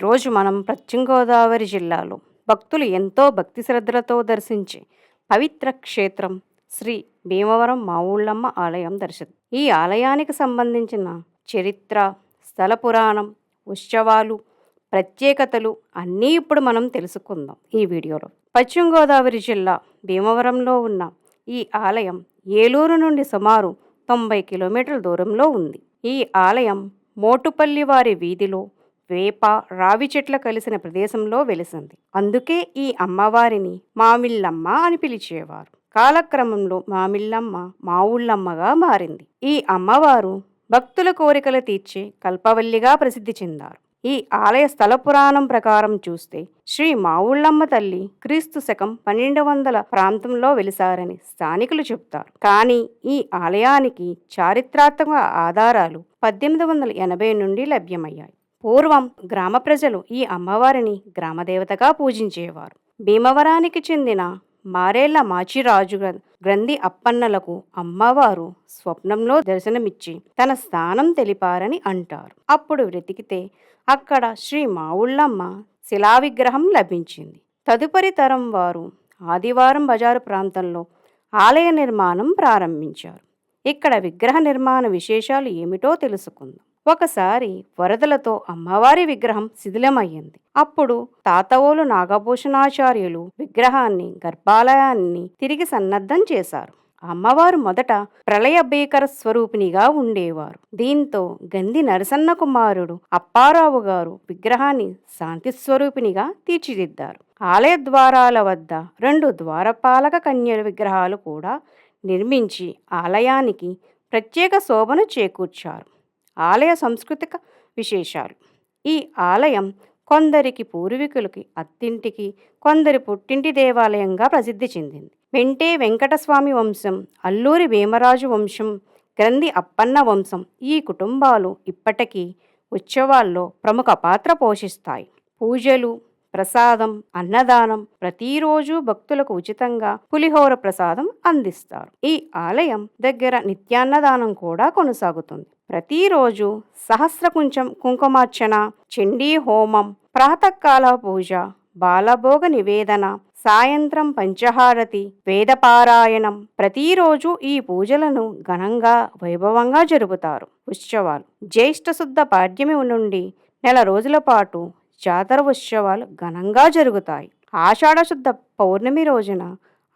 ఈరోజు మనం పశ్చిమ గోదావరి జిల్లాలో భక్తులు ఎంతో భక్తి శ్రద్ధలతో దర్శించే పవిత్ర క్షేత్రం శ్రీ భీమవరం మావుళ్ళమ్మ ఆలయం దర్శనం. ఈ ఆలయానికి సంబంధించిన చరిత్ర స్థల పురాణం ఉత్సవాలు ప్రత్యేకతలు అన్నీ ఇప్పుడు మనం తెలుసుకుందాం ఈ వీడియోలో. పశ్చిమ గోదావరి జిల్లా భీమవరంలో ఉన్న ఈ ఆలయం ఏలూరు నుండి సుమారు తొంభై కిలోమీటర్ల దూరంలో ఉంది. ఈ ఆలయం మోటుపల్లి వారి వీధిలో వేప రావి చెట్ల కలిసిన ప్రదేశంలో వెలిసింది. అందుకే ఈ అమ్మవారిని మామిళ్ళమ్మ అని పిలిచేవారు. కాలక్రమంలో మామిళ్ళమ్మ మావుళ్ళమ్మగా మారింది. ఈ అమ్మవారు భక్తుల కోరికలు తీర్చే కల్పవల్లిగా ప్రసిద్ధి చెందారు. ఈ ఆలయ స్థల పురాణం ప్రకారం చూస్తే శ్రీ మావుళ్ళమ్మ తల్లి క్రీస్తు శకం పన్నెండు వందల ప్రాంతంలో వెలిసారని స్థానికులు చెబుతారు. కానీ ఈ ఆలయానికి చారిత్రాత్మక ఆధారాలు పద్దెనిమిది వందల ఎనభై నుండి లభ్యమయ్యాయి. పూర్వం గ్రామ ప్రజలు ఈ అమ్మవారిని గ్రామదేవతగా పూజించేవారు. భీమవరానికి చెందిన మారేళ్ళ మాచిరాజు గ్రంథి అప్పన్నలకు అమ్మవారు స్వప్నంలో దర్శనమిచ్చి తన స్థానం తెలిపారని అంటారు. అప్పుడు వెతికితే అక్కడ శ్రీ మావుళ్ళమ్మ శిలా విగ్రహం లభించింది. తదుపరి తరం వారు ఆదివారం బజారు ప్రాంతంలో ఆలయ నిర్మాణం ప్రారంభించారు. ఇక్కడ విగ్రహ నిర్మాణ విశేషాలు ఏమిటో తెలుసుకుందాం. ఒకసారి వరదలతో అమ్మవారి విగ్రహం శిథిలమయ్యింది. అప్పుడు తాతవోలు నాగభూషణాచార్యులు విగ్రహాన్ని గర్భాలయాన్ని తిరిగి సన్నద్ధం చేశారు. అమ్మవారు మొదట ప్రళయ భీకర స్వరూపిణిగా ఉండేవారు. దీంతో గంది నరసన్న కుమారుడు అప్పారావు గారు విగ్రహాన్ని శాంతి స్వరూపిణిగా తీర్చిదిద్దారు. ఆలయ ద్వారాల వద్ద రెండు ద్వారపాలక కన్యల విగ్రహాలు కూడా నిర్మించి ఆలయానికి ప్రత్యేక శోభను చేకూర్చారు. ఆలయ సాంస్కృతిక విశేషాలు. ఈ ఆలయం కొందరికి పూర్వీకులకి అత్తింటికి కొందరి పుట్టింటి దేవాలయంగా ప్రసిద్ధి చెందింది. వెంటే వెంకటస్వామి వంశం అల్లూరి భీమరాజు వంశం గ్రంథి అప్పన్న వంశం ఈ కుటుంబాలు ఇప్పటికీ ఉత్సవాల్లో ప్రముఖ పాత్ర పోషిస్తాయి. పూజలు ప్రసాదం అన్నదానం ప్రతిరోజు భక్తులకు ఉచితంగా పులిహోర ప్రసాదం అందిస్తారు. ఈ ఆలయం దగ్గర నిత్యాన్నదానం కూడా కొనసాగుతుంది. ప్రతిరోజు సహస్రకుంచం కుంకుమార్చన చండీ హోమం ప్రాతకాల పూజ బాలభోగ నివేదన సాయంత్రం పంచహారతి వేదపారాయణం ప్రతిరోజు ఈ పూజలను ఘనంగా వైభవంగా జరుపుతారు. ఉత్సవాలు. జ్యేష్ఠ శుద్ధ పాడ్యమి నుండి నెల రోజుల పాటు జాతర ఉత్సవాలు ఘనంగా జరుగుతాయి. ఆషాఢశుద్ధ పౌర్ణమి రోజున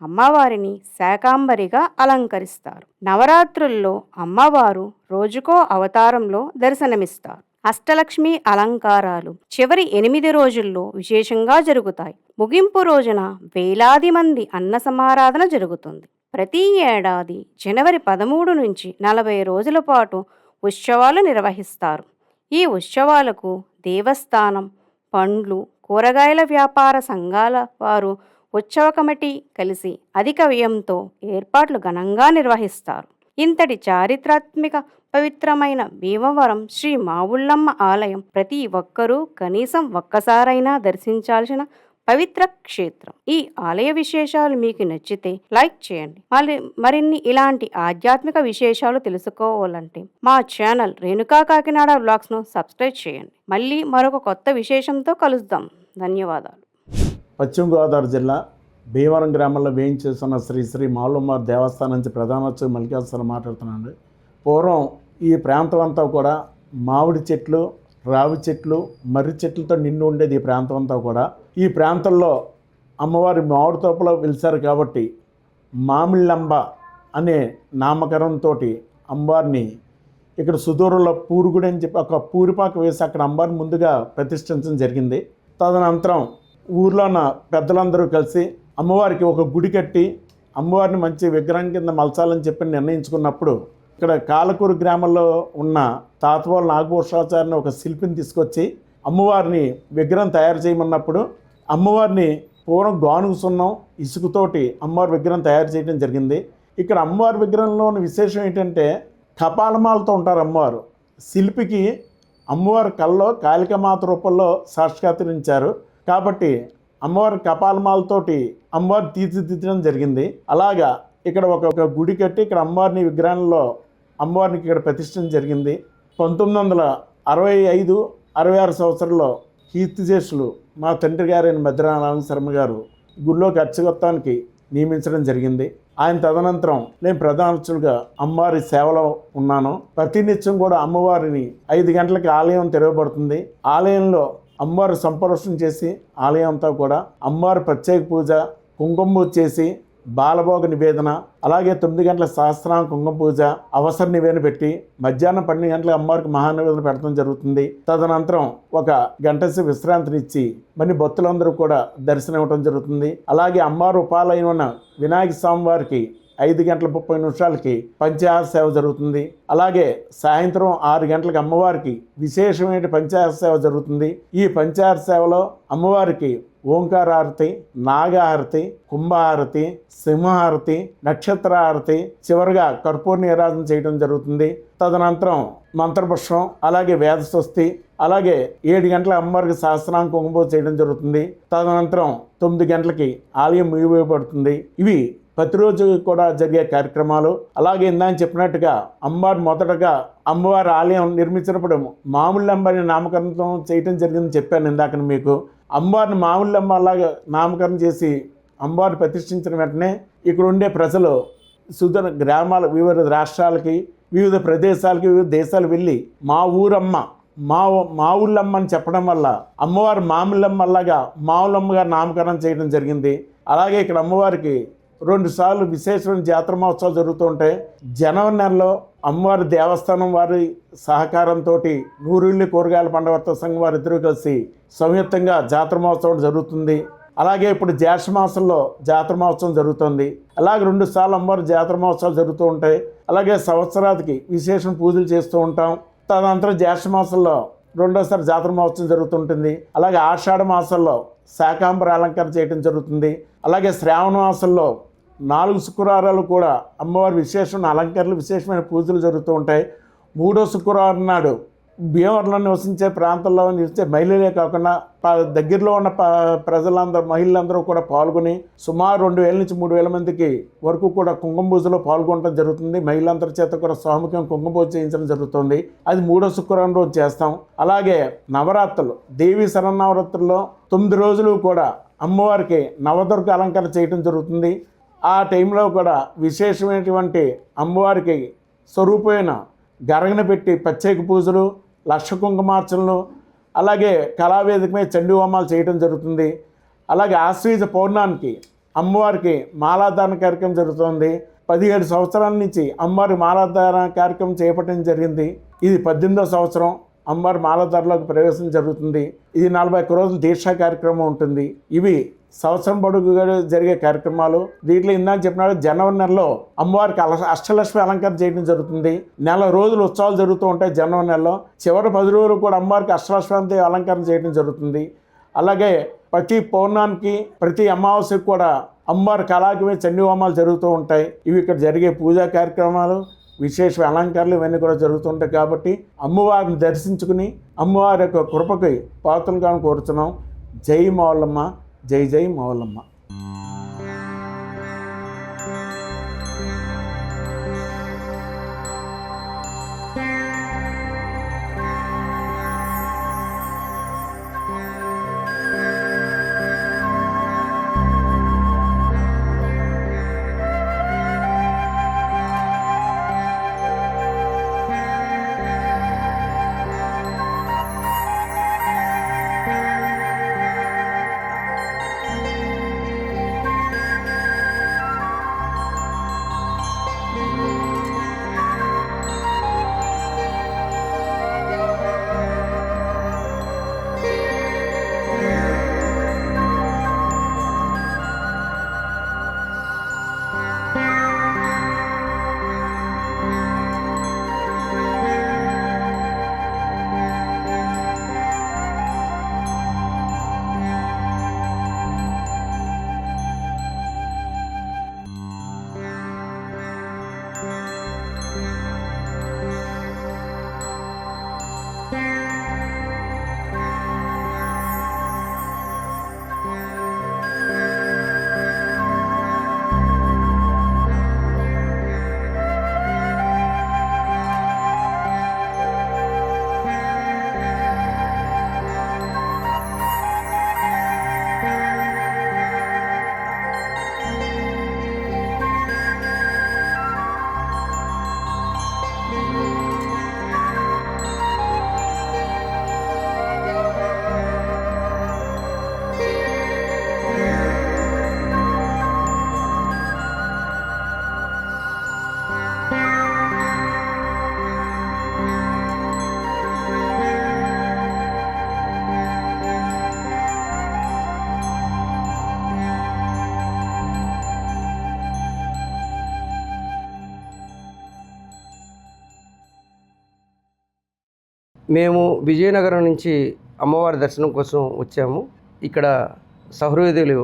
అమ్మవారిని శాకాంబరిగా అలంకరిస్తారు. నవరాత్రుల్లో అమ్మవారు రోజుకో అవతారంలో దర్శనమిస్తారు. అష్టలక్ష్మి అలంకారాలు చివరి ఎనిమిది రోజుల్లో విశేషంగా జరుగుతాయి. ముగింపు రోజున వేలాది మంది అన్న సమారాధన జరుగుతుంది. ప్రతి ఏడాది జనవరి పదమూడు నుంచి నలభై రోజుల పాటు ఉత్సవాలు నిర్వహిస్తారు. ఈ ఉత్సవాలకు దేవస్థానం పండ్లు కూరగాయల వ్యాపార సంఘాల వారు ఉత్సవ కమిటీ కలిసి అధిక వ్యయంతో ఏర్పాట్లు ఘనంగా నిర్వహిస్తారు. ఇంతటి చారిత్రాత్మక పవిత్రమైన భీమవరం శ్రీ మావుళ్ళమ్మ ఆలయం ప్రతి ఒక్కరూ కనీసం ఒక్కసారైనా దర్శించాల్సిన పవిత్ర క్షేత్రం. ఈ ఆలయ విశేషాలు మీకు నచ్చితే లైక్ చేయండి. మళ్ళీ మరిన్ని ఇలాంటి ఆధ్యాత్మిక విశేషాలు తెలుసుకోవాలంటే మా ఛానల్ రేణుకా కాకినాడ వ్లాగ్స్ను సబ్స్క్రైబ్ చేయండి. మళ్ళీ మరొక కొత్త విశేషంతో కలుద్దాం. ధన్యవాదాలు. పశ్చిమ గోదావరి జిల్లా భీమవరం గ్రామంలో వేయించేస్తున్న శ్రీ శ్రీ మావులమ్మ దేవస్థానం నుంచి ప్రధానోత్సవం మల్లికార్జున మాట్లాడుతున్నాను పూర్వం ఈ ప్రాంతం అంతా కూడా మామిడి చెట్లు రావి చెట్లు మర్రి చెట్లతో నిండి ఉండేది ఈ ప్రాంతం అంతా కూడా. ఈ ప్రాంతంలో అమ్మవారి మామిడి తోపలో వెలిశారు కాబట్టి మామిళ్ళంబ అనే నామకరణంతో అమ్మవారిని ఇక్కడ సుదూరంలో పూరుగుడి అని చెప్పి ఒక పూరిపాక వేసి అక్కడ అమ్మవారిని ముందుగా ప్రతిష్ఠించడం జరిగింది. తదనంతరం ఊర్లో ఉన్న పెద్దలందరూ కలిసి అమ్మవారికి ఒక గుడి కట్టి అమ్మవారిని మంచి విగ్రహం కింద మలచాలని చెప్పి నిర్ణయించుకున్నప్పుడు ఇక్కడ కాలకూరు గ్రామంలో ఉన్న తాతవాళ్ళ నాగభూషాచార్యని ఒక శిల్పిని తీసుకొచ్చి అమ్మవారిని విగ్రహం తయారు చేయమన్నప్పుడు అమ్మవారిని పూర్వం గానుగు సున్నం ఇసుకతోటి అమ్మవారి విగ్రహం తయారు చేయడం జరిగింది. ఇక్కడ అమ్మవారి విగ్రహంలోని విశేషం ఏంటంటే కపాలమాలతో ఉంటారు అమ్మవారు. శిల్పికి అమ్మవారి కళ్ళలో కాళికమాత రూపంలో సాక్షాత్కరించారు. కాబట్టి అమ్మవారి కపాలమాలతోటి అమ్మవారిని తీర్చిదిద్దడం జరిగింది. అలాగా ఇక్కడ ఒక ఒక గుడి కట్టి ఇక్కడ అమ్మవారిని విగ్రహంలో అమ్మవారిని ఇక్కడ ప్రతిష్ఠించడం జరిగింది. పంతొమ్మిది వందల అరవై ఐదు అరవై ఆరు సంవత్సరంలో కీర్తిశేషులు మా తండ్రి గారైన భద్రానారాయణ శర్మ గారు గుళ్ళోకి అర్చకత్వానికి నియమించడం జరిగింది. ఆయన తదనంతరం నేను ప్రధాన అమ్మవారి సేవలో ఉన్నాను. ప్రతినిత్యం కూడా అమ్మవారిని ఐదు గంటలకి ఆలయం తెరవబడుతుంది. ఆలయంలో అమ్మవారి సంపర్శనం చేసి ఆలయం అంతా కూడా అమ్మవారి ప్రత్యేక పూజ కుంకుమ చేసి బాలభోగ నివేదన అలాగే తొమ్మిది గంటల సహస్రం కుంకుమ పూజ అవసర నివేదన పెట్టి మధ్యాహ్నం పన్నెండు గంటల అమ్మవారికి మహానివేదన పెట్టడం జరుగుతుంది. తదనంతరం ఒక గంట సేపు విశ్రాంతినిచ్చి మరి భక్తులందరూ కూడా దర్శనం ఇవ్వడం జరుగుతుంది. అలాగే అమ్మవారి ఉపాలయం ఉన్న వినాయక స్వామి వారికి ఐదు గంటల ముప్పై నిమిషాలకి పంచాహార సేవ జరుగుతుంది. అలాగే సాయంత్రం ఆరు గంటలకు అమ్మవారికి విశేషమైన పంచాహార సేవ జరుగుతుంది. ఈ పంచాహార సేవలో అమ్మవారికి ఓంకారహారతి నాగహారతి కుంభహారతి సింహహారతి నక్షత్రహారతి చివరిగా కర్పూర నీరాజన చేయడం జరుగుతుంది. తదనంతరం మంత్రపుష్పం అలాగే వేద స్వస్తి అలాగే ఏడు గంటల అమ్మవారికి సహస్రాం కుంభం చేయడం జరుగుతుంది. తదనంతరం తొమ్మిది గంటలకి ఆలయం ముగివేయబడుతుంది ఇవి ప్రతిరోజు కూడా జరిగే కార్యక్రమాలు. అలాగే ఇందాక చెప్పినట్టుగా అమ్మవారు మొదటగా అమ్మవారి ఆలయం నిర్మించినప్పుడు మామూలు అమ్మవారిని నామకరణం చేయటం జరిగిందని చెప్పాను ఇందాక మీకు. అమ్మవారిని మామూలు అమ్మ అలాగా నామకరణం చేసి అమ్మవారిని ప్రతిష్ఠించిన వెంటనే ఇక్కడ ఉండే ప్రజలు సుదూర గ్రామాల వివిధ రాష్ట్రాలకి వివిధ ప్రదేశాలకి వివిధ దేశాలు వెళ్ళి మా ఊరమ్మ మా మా ఊళ్ళమ్మ అని చెప్పడం వల్ల అమ్మవారు మామూలమ్మలాగా మామూలమ్మగా నామకరణం చేయడం జరిగింది. అలాగే ఇక్కడ అమ్మవారికి రెండు సార్లు విశేషమైన జాతర మహోత్సవాలు జరుగుతూ ఉంటాయి. జనవరి నెలలో అమ్మవారి దేవస్థానం వారి సహకారంతో నూరుల్లి కూరగాయల పండగ సంఘం వారిద్దరూ కలిసి సంయుక్తంగా జాతర మహోత్సవం జరుగుతుంది. అలాగే ఇప్పుడు జ్యేష్ఠ మాసంలో జాతర మహోత్సవం జరుగుతుంది. అలాగే రెండు సార్లు అమ్మవారి జాతర మహోత్సవాలు జరుగుతూ ఉంటాయి. అలాగే సంవత్సరానికి విశేషం పూజలు చేస్తూ ఉంటాం. తదనంతరం జ్యేష్ఠ మాసంలో రెండోసారి జాతర మహోత్సవం జరుగుతుంటుంది అలాగే ఆషాఢ మాసంలో శాకాంబర అలంకరణ చేయడం జరుగుతుంది. అలాగే శ్రావణ మాసంలో నాలుగు శుక్రవారాలు కూడా అమ్మవారి విశేషమైన అలంకరణలు విశేషమైన పూజలు జరుగుతూ ఉంటాయి. మూడో శుక్రవారం నాడు భీమవరంలో నివసించే ప్రాంతంలో నివసించే మహిళలే కాకుండా దగ్గరలో ఉన్న ప్రజలందరూ మహిళలందరూ కూడా పాల్గొని సుమారు రెండు వేల నుంచి మూడు వేల మందికి వరకు కూడా కుంకుమ పూజలో పాల్గొనడం జరుగుతుంది. మహిళలందరి చేత కూడా సాముఖ్యం కుంకుమ పూజ చేయించడం జరుగుతుంది. అది మూడో శుక్రవారం రోజు చేస్తాం. అలాగే నవరాత్రులు దేవి శరణవరాత్రుల్లో తొమ్మిది రోజులు కూడా అమ్మవారికి నవదుర్గ అలంకరణ చేయడం జరుగుతుంది. ఆ టైంలో కూడా విశేషమైనటువంటి అమ్మవారికి స్వరూపమైన గరగన పెట్టి ప్రత్యేక పూజలు లక్ష కుంకుమార్చనలు అలాగే కళావేదిక మీద చండీ హోమాలు చేయడం జరుగుతుంది. అలాగే ఆశ్వీజ పౌర్ణానికి అమ్మవారికి మాలాధారణ కార్యక్రమం జరుగుతుంది. పదిహేడు సంవత్సరాల నుంచి అమ్మవారి మాలాధారణ కార్యక్రమం చేపట్టడం జరిగింది. ఇది పద్దెనిమిదో సంవత్సరం అమ్మవారి మాలాధారలోకి ప్రవేశం జరుగుతుంది. ఇది నలభై ఒక్క రోజులు దీక్షా కార్యక్రమం ఉంటుంది. ఇవి సంవత్సరం పొడుగుగా జరిగే కార్యక్రమాలు. దీంట్లో ఇందాక చెప్పినాడు జనవరి నెలలో అమ్మవారికి అల అష్టలక్ష్మి అలంకరణ చేయడం జరుగుతుంది. నెల రోజులు ఉత్సవాలు జరుగుతూ ఉంటాయి జనవరి నెలలో. చివరి పది రోజులు కూడా అమ్మవారికి అష్టలక్ష్మి అలంకరణ చేయడం జరుగుతుంది. అలాగే ప్రతి పౌర్ణానికి ప్రతి అమావాస్యకు కూడా అమ్మవారి కళాకి చండీ హోమాలు జరుగుతూ ఉంటాయి. ఇవి ఇక్కడ జరిగే పూజా కార్యక్రమాలు విశేష అలంకరణలు ఇవన్నీ కూడా జరుగుతుంటాయి కాబట్టి అమ్మవారిని దర్శించుకుని అమ్మవారి యొక్క కృపకి పాత్రలుగా కోరుతున్నాం జై మౌలమ్మ జై జై మౌలమ్మ మేము విజయనగరం నుంచి అమ్మవారి దర్శనం కోసం వచ్చాము. ఇక్కడ సహృదయులు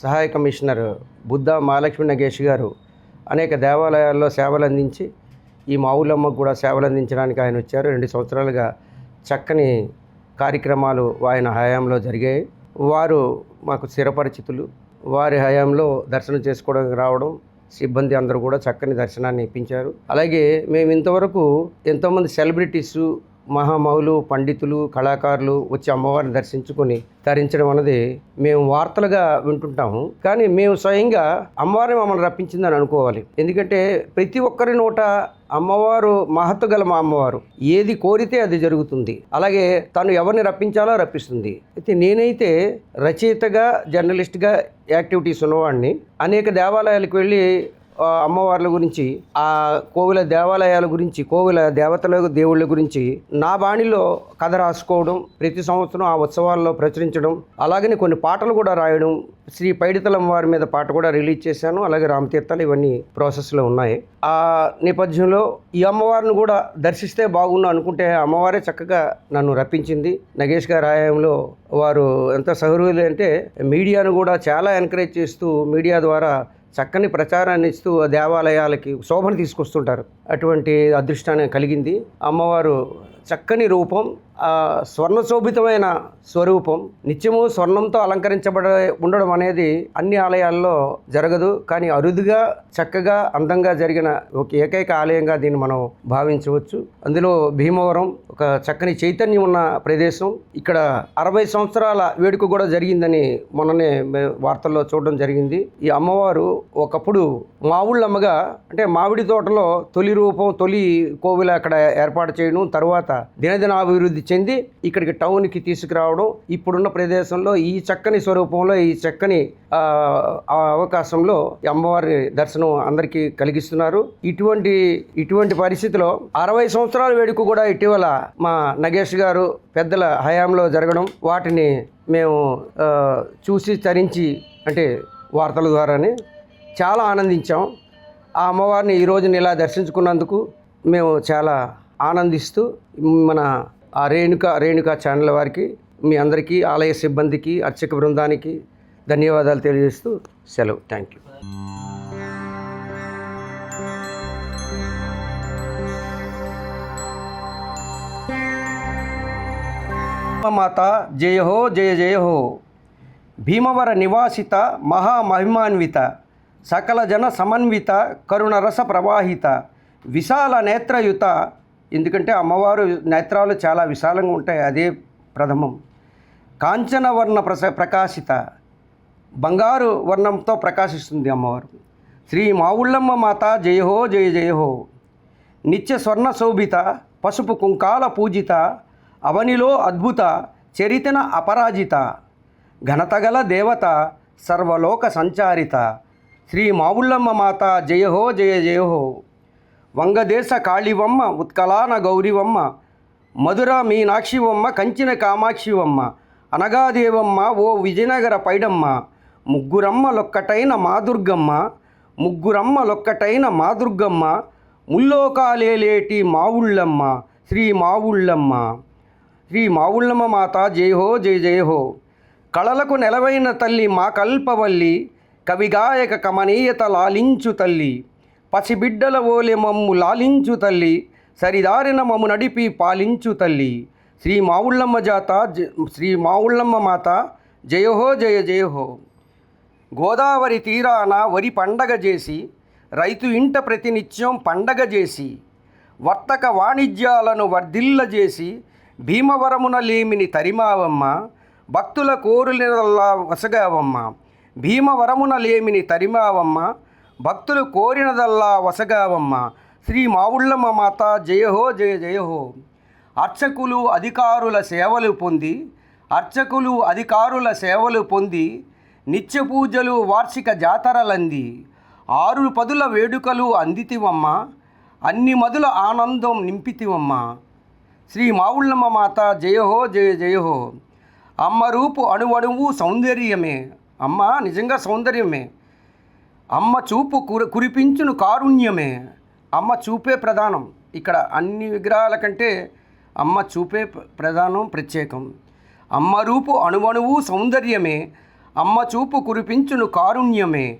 సహాయ కమిషనర్ బుద్ధ మహాలక్ష్మి నగేష్ గారు అనేక దేవాలయాల్లో సేవలు అందించి ఈ మావులమ్మకు కూడా సేవలు అందించడానికి ఆయన వచ్చారు. రెండు సంవత్సరాలుగా చక్కని కార్యక్రమాలు ఆయన హయాంలో జరిగాయి. వారు మాకు స్థిరపరిచితులు. వారి హయాంలో దర్శనం చేసుకోవడానికి రావడం సిబ్బంది అందరూ కూడా చక్కని దర్శనాన్ని ఇప్పించారు. అలాగే మేము ఇంతవరకు ఎంతోమంది సెలబ్రిటీసు మహామౌలు పండితులు కళాకారులు వచ్చి అమ్మవారిని దర్శించుకొని తరించడం అన్నది మేము వార్తలుగా వింటుంటాము. కానీ మేము స్వయంగా అమ్మవారిని మమ్మల్ని రప్పించిందని అనుకోవాలి. ఎందుకంటే ప్రతి ఒక్కరి నోట అమ్మవారు మహత్తు గల మా అమ్మవారు. ఏది కోరితే అది జరుగుతుంది. అలాగే తను ఎవరిని రప్పించాలో రప్పిస్తుంది. అయితే నేనైతే రచయితగా జర్నలిస్ట్గా యాక్టివిటీస్ ఉన్నవాడిని. అనేక దేవాలయాలకు వెళ్ళి అమ్మవార్ల గురించి ఆ కోవిల దేవాలయాల గురించి కోవిల దేవతల దేవుళ్ళ గురించి నా బాణిలో కథ రాసుకోవడం ప్రతి సంవత్సరం ఆ ఉత్సవాల్లో ప్రచురించడం అలాగనే కొన్ని పాటలు కూడా రాయడం శ్రీ పైడితలం వారి మీద పాట కూడా రిలీజ్ చేశాను అలాగే రామతీర్థాలు ఇవన్నీ ప్రాసెస్లో ఉన్నాయి. ఆ నేపథ్యంలో ఈ అమ్మవారిని కూడా దర్శిస్తే బాగుండు అనుకుంటే అమ్మవారే చక్కగా నన్ను రప్పించింది. నగేష్ గారి ఆయంలో వారు ఎంత సహృదయులు అంటే మీడియాను కూడా చాలా ఎంకరేజ్ చేస్తూ మీడియా ద్వారా చక్కని ప్రచారాన్ని ఇస్తూ ఆ దేవాలయాలకి శోభను తీసుకొస్తుంటారు. అటువంటి అదృష్టాన్ని కలిగింది. అమ్మవారు చక్కని రూపం స్వర్ణశోభితమైన స్వర్ణ శోభితమైన స్వరూపం నిత్యము స్వర్ణంతో అలంకరించబడ ఉండడం అనేది అన్ని ఆలయాల్లో జరగదు. కానీ అరుదుగా చక్కగా అందంగా జరిగిన ఒక ఏకైక ఆలయంగా దీన్ని మనం భావించవచ్చు. అందులో భీమవరం ఒక చక్కని చైతన్యం ఉన్న ప్రదేశం. ఇక్కడ అరవై సంవత్సరాల వేడుక కూడా జరిగిందని మొన్ననే మే- వార్తల్లో చూడడం జరిగింది. ఈ అమ్మవారు ఒకప్పుడు మావుళ్ళమ్మగా అంటే మామిడి తోటలో తొలి రూపం తొలి కోవిల అక్కడ ఏర్పాటు చేయడం తర్వాత దినదిన అభివృద్ధి చెంది ఇక్కడికి టౌన్కి తీసుకురావడం ఇప్పుడున్న ప్రదేశంలో ఈ చక్కని స్వరూపంలో ఈ చక్కని అవకాశంలో అమ్మవారి దర్శనం అందరికీ కలిగిస్తున్నారు. ఇటువంటి ఇటువంటి పరిస్థితిలో అరవై సంవత్సరాల వేడుక కూడా ఇటీవల మా నగేష్ గారు పెద్దల హయాంలో జరగడం వాటిని మేము చూసి తరించి అంటే వార్తల ద్వారానే చాలా ఆనందించాం. ఆ అమ్మవారిని ఈ రోజున ఇలా దర్శించుకున్నందుకు మేము చాలా ఆనందిస్తూ మన ఆ రేణుక రేణుక ఛానల్ వారికి మీ అందరికీ ఆలయ సిబ్బందికి అర్చక బృందానికి ధన్యవాదాలు తెలియజేస్తూ సెలవు. Thank you. మాత జయ హో జయ జయ హో భీమవర నివాసిత మహామహిమాన్విత సకల జన సమన్విత కరుణరస ప్రవాహిత విశాల నేత్రయుత. ఎందుకంటే అమ్మవారు నేత్రాలు చాలా విశాలంగా ఉంటాయి అదే ప్రథమం. కాంచన వర్ణ ప్రస ప్రకాశిత. బంగారు వర్ణంతో ప్రకాశిస్తుంది అమ్మవారు. శ్రీ మావుళ్ళమ్మ మాత జయహో జయ జయహో. నిత్య స్వర్ణ శోభిత పసుపు కుంకాల పూజిత అవనిలో అద్భుత చరితన అపరాజిత. ఘనతగల దేవత సర్వలోక సంచారిత. శ్రీ మావుళ్ళమ్మ మాత జయహో జయ జయహో వంగదేశ కాళివమ్మ ఉత్కలాన గౌరివమ్మ. మధుర మీనాక్షివమ్మ కంచిన కామాక్షివమ్మ. అనగాదేవమ్మ ఓ విజయనగర పైడమ్మ. ముగ్గురమ్మలొక్కటైన మాదుర్గమ్మ. ముగ్గురమ్మలొక్కటైన మాదుర్గమ్మ. ముల్లోకాలేలేటి మావుళ్ళమ్మ. శ్రీ మావుళ్ళమ్మ. శ్రీ మావుళ్ళమ్మ మాత జయహో జయ జయహో కళలకు నెలవైన తల్లి మా కల్పవల్లి. కవిగాయక కమనీయత లాలించు తల్లి. పసిబిడ్డల ఓలె మమ్ము లాలించు తల్లి. సరిదారిన మమ్ము నడిపి పాలించు తల్లి. శ్రీ మావుళ్ళమ్మ జాత శ్రీ మావుళ్ళమ్మ మాత జయహో జయ జయహో గోదావరి తీరాన వరి పండగ చేసి రైతు ఇంట ప్రతినిత్యం పండగ చేసి వర్తక వాణిజ్యాలను వర్ధిల్లజేసి భీమవరమున లేమిని తరిమావమ్మ భక్తుల కోరులల్లా వసగావమ్మ. భీమవరమున లేమిని తరిమావమ్మ భక్తులు కోరినదల్లా వసగావమ్మ శ్రీ మావుళ్ళమ్మ మాత జయహో జయ జయహో అర్చకులు అధికారుల సేవలు పొంది అర్చకులు అధికారుల సేవలు పొంది నిత్య పూజలు వార్షిక జాతరలంది. ఆరు పదుల వేడుకలు అందితివమ్మ అన్ని మదుల ఆనందం నింపితివమ్మ. శ్రీ మావుళ్ళమ్మ మాత జయహో జయ జయహో అమ్మ రూపు అణువణువు సౌందర్యమే. అమ్మ నిజంగా సౌందర్యమే. అమ్మ చూపు కురి కురిపించును కారుణ్యమే. అమ్మ చూపే ప్రధానం. ఇక్కడ అన్ని విగ్రహాల కంటే అమ్మ చూపే ప్రధానం ప్రత్యేకం. అమ్మ రూపు అణువణువు సౌందర్యమే. అమ్మ చూపు కురిపించును కారుణ్యమే.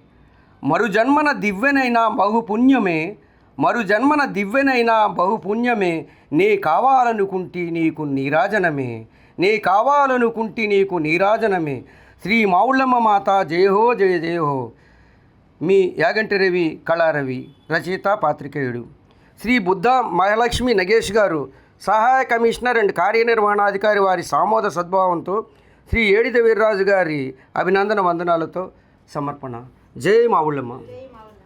మరు జన్మన దివ్వెనైన బహుపుణ్యమే. మరు జన్మన దివ్వెనైన బహుపుణ్యమే. నీ కావాలనుకుంటే నీకు నీరాజనమే. నీ కావాలనుకుంటే నీకు నీరాజనమే. శ్రీ మావుళ్ళమ్మ మాత జయహో జయ జయహో. మీ యాగంటి రవి కళారవి రచయిత పాత్రికేయుడు. శ్రీ బుద్ధ మహాలక్ష్మి నగేష్ గారు సహాయ కమిషనర్ అండ్ కార్యనిర్వహణాధికారి వారి సామోద సద్భావంతో శ్రీ ఏడిద వీర్రాజు గారి అభినందన వందనాలతో సమర్పణ. జై మావుళ్ళమ్మ.